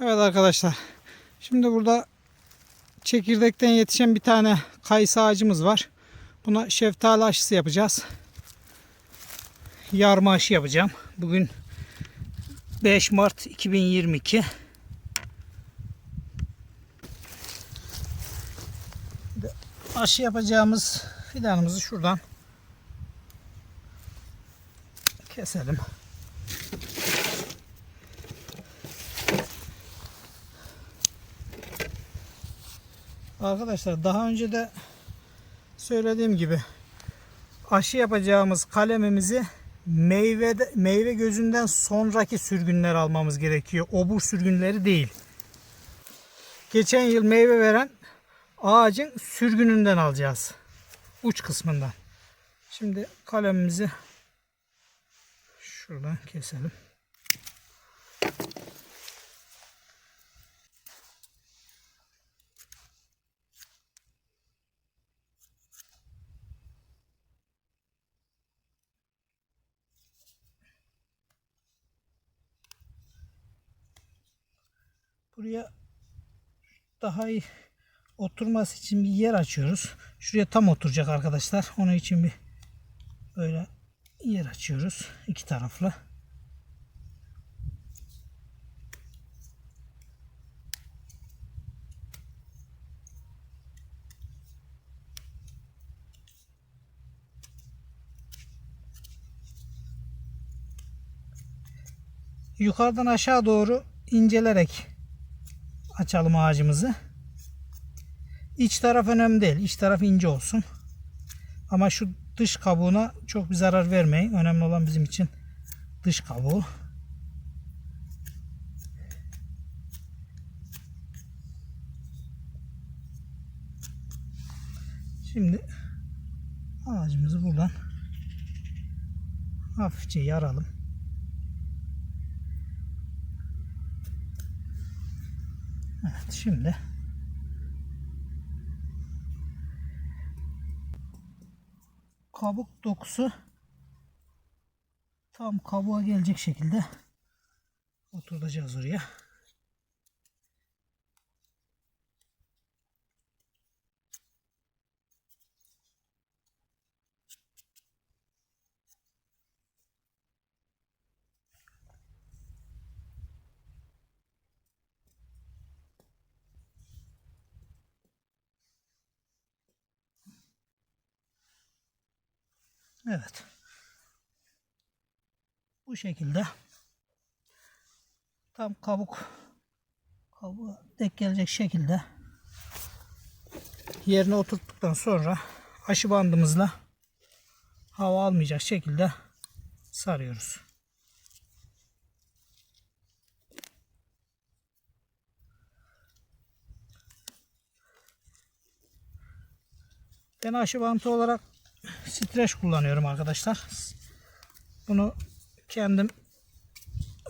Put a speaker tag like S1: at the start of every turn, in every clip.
S1: Evet arkadaşlar. Şimdi burada çekirdekten yetişen bir tane kayısı ağacımız var. Buna şeftali aşısı yapacağız. Yarma aşı yapacağım. Bugün 5 Mart 2022. Şimdi Aşı yapacağımız fidanımızı şuradan keselim. Arkadaşlar daha önce de söylediğim gibi aşı yapacağımız kalemimizi meyve meyve gözünden sonraki sürgünler almamız gerekiyor. Obur sürgünleri değil. Geçen yıl meyve veren ağacın sürgününden alacağız. Uç kısmından. Şimdi kalemimizi şuradan keselim. Buraya daha iyi oturması için bir yer açıyoruz. Şuraya tam oturacak arkadaşlar. Onun için bir böyle yer açıyoruz. iki taraflı. Yukarıdan aşağı doğru incelerek açalım ağacımızı. İç taraf önemli değil. İç taraf ince olsun. Ama şu dış kabuğuna çok bir zarar vermeyin. Önemli olan bizim için dış kabuğu. Şimdi ağacımızı buradan hafifçe yaralım. Evet şimdi kabuk dokusu tam kabuğa gelecek şekilde oturtacağız oraya. Evet. Bu şekilde tam kabuk kabuğa denk gelecek şekilde yerine oturttuktan sonra aşı bandımızla hava almayacak şekilde sarıyoruz. Ben aşı bantı olarak streç kullanıyorum arkadaşlar. Bunu kendim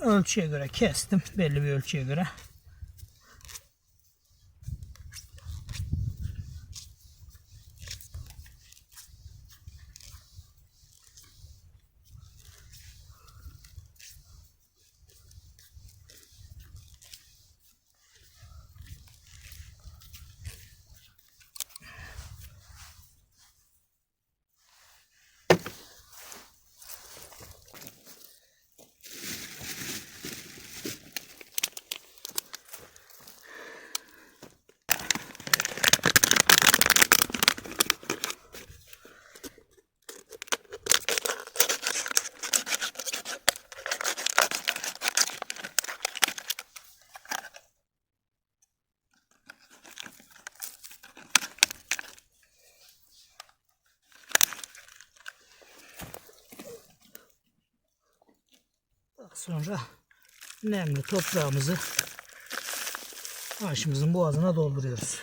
S1: ölçüye göre kestim. Belli bir ölçüye göre. Daha sonra nemli toprağımızı ağaçımızın boğazına dolduruyoruz.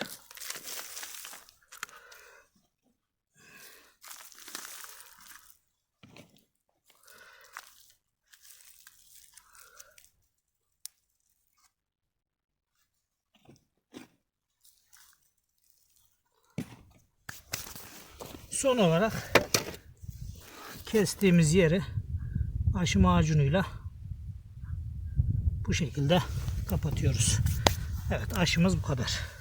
S1: Son olarak kestiğimiz yeri aşı macunuyla bu şekilde kapatıyoruz. Evet aşımız bu kadar.